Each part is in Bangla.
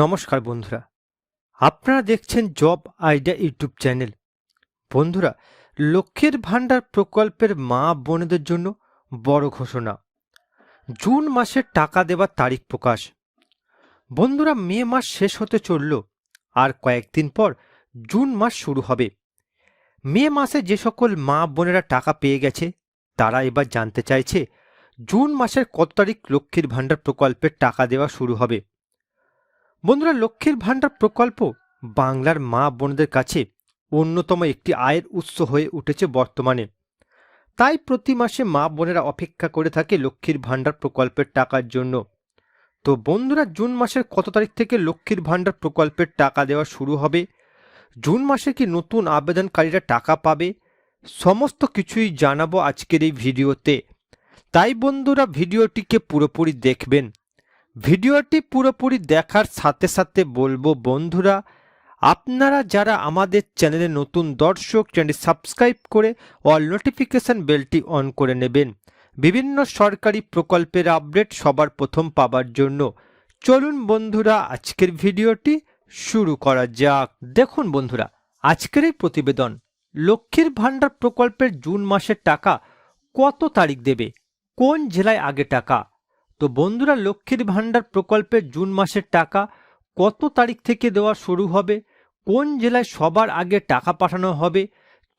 নমস্কার বন্ধুরা। আপনারা দেখছেন জব আইডিয়া ইউটিউব চ্যানেল। বন্ধুরা, লক্ষ্মীর ভাণ্ডার প্রকল্পের মা বোনেদের জন্য বড় ঘোষণা। জুন মাসের টাকা দেওয়ার তারিখ প্রকাশ। বন্ধুরা, মে মাস শেষ হতে চলল আর কয়েকদিন পর জুন মাস শুরু হবে। মে মাসে যে সকল মা বোনেরা টাকা পেয়ে গেছে, তারা এবার জানতে চাইছে জুন মাসের কত তারিখ লক্ষ্মীর ভাণ্ডার প্রকল্পের টাকা দেওয়া শুরু হবে। বন্ধুরা, লক্ষ্মীর ভাণ্ডার প্রকল্প বাংলার মা বোনদের কাছে অন্যতম একটি আয়ের উৎস হয়ে উঠেছে বর্তমানে। তাই প্রতি মাসে মা বোনেরা অপেক্ষা করে থাকে লক্ষ্মীর ভাণ্ডার প্রকল্পের টাকার জন্য। তো বন্ধুরা, জুন মাসের কত তারিখ থেকে লক্ষ্মীর ভাণ্ডার প্রকল্পের টাকা দেওয়া শুরু হবে? জুন মাসে কি নতুন আবেদনকারীরা টাকা পাবে? সমস্ত কিছুই জানাব আজকের এই ভিডিওতে। তাই বন্ধুরা, ভিডিওটিকে পুরোপুরি দেখবেন। ভিডিওটি পুরোপুরি দেখার সাথে সাথে বলব বন্ধুরা, আপনারা যারা আমাদের চ্যানেলে নতুন দর্শক চ্যানেল সাবস্ক্রাইব করে অল নোটিফিকেশন বেলটি অন করে নেবেন। বিভিন্ন সরকারি প্রকল্পের আপডেট সবার প্রথম পাবার জন্য। চলুন বন্ধুরা, আজকের ভিডিওটি শুরু করা যাক। দেখুন বন্ধুরা, আজকের এই প্রতিবেদন, লক্ষ্মীর ভাণ্ডার প্রকল্পের জুন মাসের টাকা কত তারিখ দেবে? কোন জেলায় আগে টাকা? তো বন্ধুরা, লক্ষ্মীর ভাণ্ডার প্রকল্পের জুন মাসের টাকা কত তারিখ থেকে দেওয়া শুরু হবে? কোন জেলায় সবার আগে টাকা পাঠানো হবে?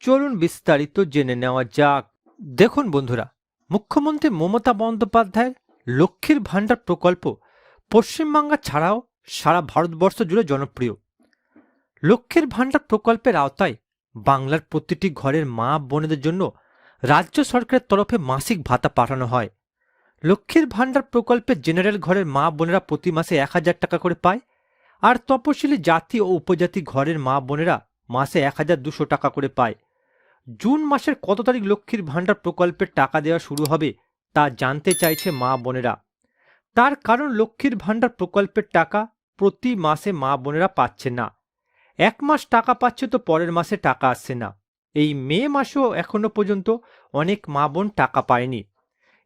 চলুন বিস্তারিত জেনে নেওয়া যাক। দেখুন বন্ধুরা, মুখ্যমন্ত্রী মমতা বন্দ্যোপাধ্যায়ের লক্ষ্মীর ভাণ্ডার প্রকল্প পশ্চিমবাংলা ছাড়াও সারা ভারতবর্ষ জুড়ে জনপ্রিয়। লক্ষ্মীর ভাণ্ডার প্রকল্পের আওতায় বাংলার প্রতিটি ঘরের মা বোনেদের জন্য রাজ্য সরকারের তরফে মাসিক ভাতা পাঠানো হয়। লক্ষ্মীর ভাণ্ডার প্রকল্পে জেনারেল ঘরের মা বোনেরা প্রতি মাসে এক হাজার টাকা করে পায়, আর তপশিলি জাতি ও উপজাতি ঘরের মা বোনেরা মাসে এক হাজার দুশো টাকা করে পায়। জুন মাসের কত তারিখ লক্ষ্মীর ভাণ্ডার প্রকল্পের টাকা দেওয়া শুরু হবে, তা জানতে চাইছে মা বোনেরা। তার কারণ লক্ষ্মীর ভাণ্ডার প্রকল্পের টাকা প্রতি মাসে মা বোনেরা পাচ্ছে না। এক মাস টাকা পাচ্ছে তো পরের মাসে টাকা আসছে না। এই মে মাসেও এখনও পর্যন্ত অনেক মা বোন টাকা পায়নি।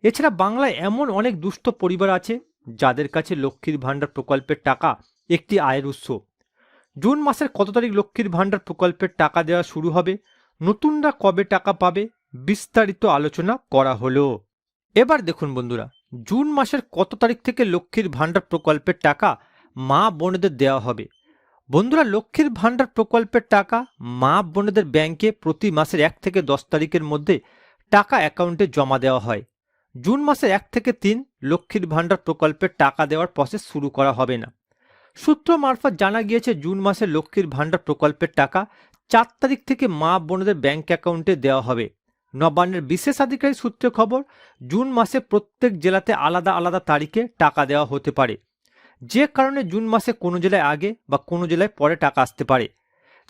এছাড়া বাংলায় এমন অনেক দুস্থ পরিবার আছে যাদের কাছে লক্ষ্মীর ভাণ্ডার প্রকল্পের টাকা একটি আয়ের উৎস। জুন মাসের কত তারিখ লক্ষ্মীর ভাণ্ডার প্রকল্পের টাকা দেওয়া শুরু হবে? নতুনরা কবে টাকা পাবে? বিস্তারিত আলোচনা করা হলো। এবার দেখুন বন্ধুরা, জুন মাসের কত তারিখ থেকে লক্ষ্মীর ভাণ্ডার প্রকল্পের টাকা মা বোনেদের দেওয়া হবে? বন্ধুরা, লক্ষ্মীর ভাণ্ডার প্রকল্পের টাকা মা বোনেদের ব্যাংকে প্রতি মাসের এক থেকে দশ তারিখের মধ্যে টাকা অ্যাকাউন্টে জমা দেওয়া হয়। জুন মাসে এক থেকে তিন লক্ষ্মীর ভাণ্ডার প্রকল্পের টাকা দেওয়ার প্রসেস শুরু করা হবে না। সূত্র মারফত জানা গিয়েছে, জুন মাসে লক্ষ্মীর ভাণ্ডার প্রকল্পের টাকা চার তারিখ থেকে মা বোনদের ব্যাংক অ্যাকাউন্টে দেওয়া হবে। নবান্নের বিশেষ আধিকারিক সূত্রে খবর, জুন মাসে প্রত্যেক জেলাতে আলাদা আলাদা তারিখে টাকা দেওয়া হতে পারে। যে কারণে জুন মাসে কোনো জেলায় আগে বা কোনো জেলায় পরে টাকা আসতে পারে।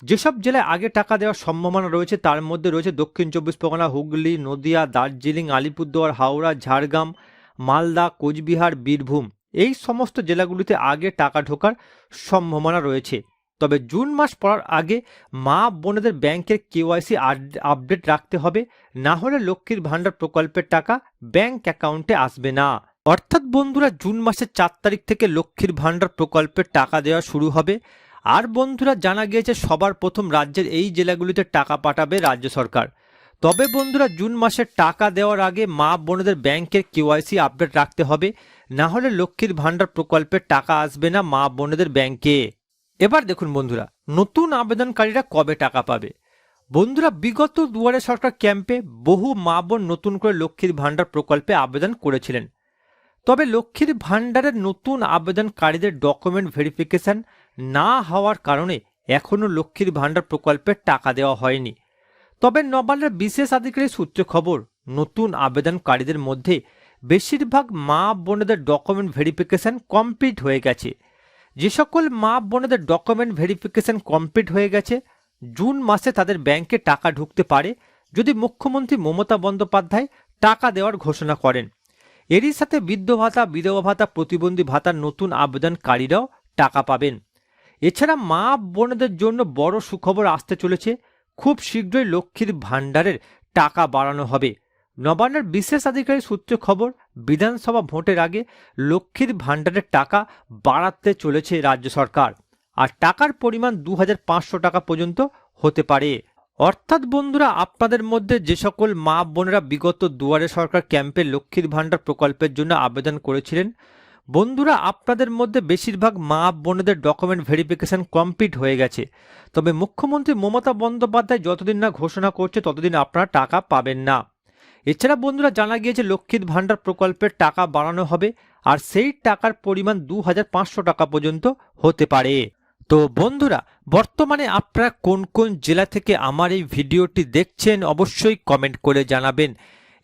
যেসব জেলায় আগে টাকা দেওয়ার সম্ভাবনা রয়েছে, তার মধ্যে রয়েছে দক্ষিণ চব্বিশ পরগনা, হুগলি, নদিয়া, দার্জিলিং, আলিপুরদুয়ার, হাওড়া, ঝাড়গ্রাম, মালদা, কোচবিহার, বীরভূম। এই সমস্ত জেলাগুলিতে আগে টাকা ঢোকার সম্ভাবনা রয়েছে। তবে জুন মাস পড়ার আগে মা বোনেদের ব্যাংকের কেওয়াইসি আপডেট রাখতে হবে, না হলে লক্ষ্মীর ভাণ্ডার প্রকল্পের টাকা ব্যাংক অ্যাকাউন্টে আসবে না। অর্থাৎ বন্ধুরা, জুন মাসের চার তারিখ থেকে লক্ষ্মীর ভাণ্ডার প্রকল্পের টাকা দেওয়া শুরু হবে। আর বন্ধুরা, জানা গিয়েছে সবার প্রথম রাজ্যের এই জেলাগুলিতে টাকা পাঠাবে রাজ্য সরকার। তবে বন্ধুরা, জুন মাসে টাকা দেওয়ার আগে মা বোনদের ব্যাংকের কেওয়াইসি আপডেট রাখতে হবে। না হলে লক্ষ্মীর ভাণ্ডার প্রকল্পের টাকা আসবে না মা বোনেদের ব্যাংকে। এবার দেখুন বন্ধুরা, নতুন আবেদনকারীরা কবে টাকা পাবে? বন্ধুরা, বিগত দুয়ারে সরকার ক্যাম্পে বহু মা বোন নতুন করে লক্ষ্মীর ভাণ্ডার প্রকল্পে আবেদন করেছিলেন। তবে লক্ষ্মীর ভাণ্ডারের নতুন আবেদনকারীদের ডকুমেন্ট ভেরিফিকেশন না হওয়ার কারণে এখনও লক্ষ্মীর ভাণ্ডার প্রকল্পের টাকা দেওয়া হয়নি। তবে নবান্নের বিশেষ আধিকারিক সূত্রে খবর, নতুন আবেদনকারীদের মধ্যে বেশিরভাগ মা বোনেদের ডকুমেন্ট ভেরিফিকেশন কমপ্লিট হয়ে গেছে। যে সকল মা বোনেদের ডকুমেন্ট ভেরিফিকেশন কমপ্লিট হয়ে গেছে, জুন মাসে তাদের ব্যাংকে টাকা ঢুকতে পারে যদি মুখ্যমন্ত্রী মমতা বন্দ্যোপাধ্যায় টাকা দেওয়ার ঘোষণা করেন। এরই সাথে বৃদ্ধ ভাতা, বিধবা ভাতা, প্রতিবন্ধী ভাতার নতুন আবেদনকারীরাও টাকা পাবেন। এছাড়া মা বোনদের জন্য বড় সুখবর আসতে চলেছে। খুব শীঘ্রই লক্ষ্মীর ভাণ্ডারের টাকা বাড়ানো হবে। নবান্নের বিশেষ আধিকারিক সূত্রে খবর, বিধানসভা ভোটের আগে লক্ষ্মীর ভাণ্ডারের টাকা বাড়াতে চলেছে রাজ্য সরকার। আর টাকার পরিমাণ দু হাজার পাঁচশো টাকা পর্যন্ত হতে পারে। অর্থাৎ বন্ধুরা, আপনাদের মধ্যে যে সকল মা বোনেরা বিগত দুয়ারে সরকার ক্যাম্পে লক্ষ্মীর ভাণ্ডার প্রকল্পের জন্য আবেদন করেছিলেন বন্ধুরা, আপনাদের মধ্যে বেশিরভাগ মা বোনেদের ডকুমেন্ট ভেরিফিকেশন কমপ্লিট হয়ে গেছে। তবে মুখ্যমন্ত্রী মমতা বন্দ্যোপাধ্যায় যতদিন না ঘোষণা করছে, ততদিন আপনারা টাকা পাবেন না। এছাড়া বন্ধুরা, জানা গিয়েছে লক্ষ্মীর ভাণ্ডার প্রকল্পের টাকা বাড়ানো হবে, আর সেই টাকার পরিমাণ দু হাজার পাঁচশো টাকা পর্যন্ত হতে পারে। তো বন্ধুরা, বর্তমানে আপনারা কোন কোন জেলা থেকে আমার এই ভিডিওটি দেখছেন, অবশ্যই কমেন্ট করে জানাবেন।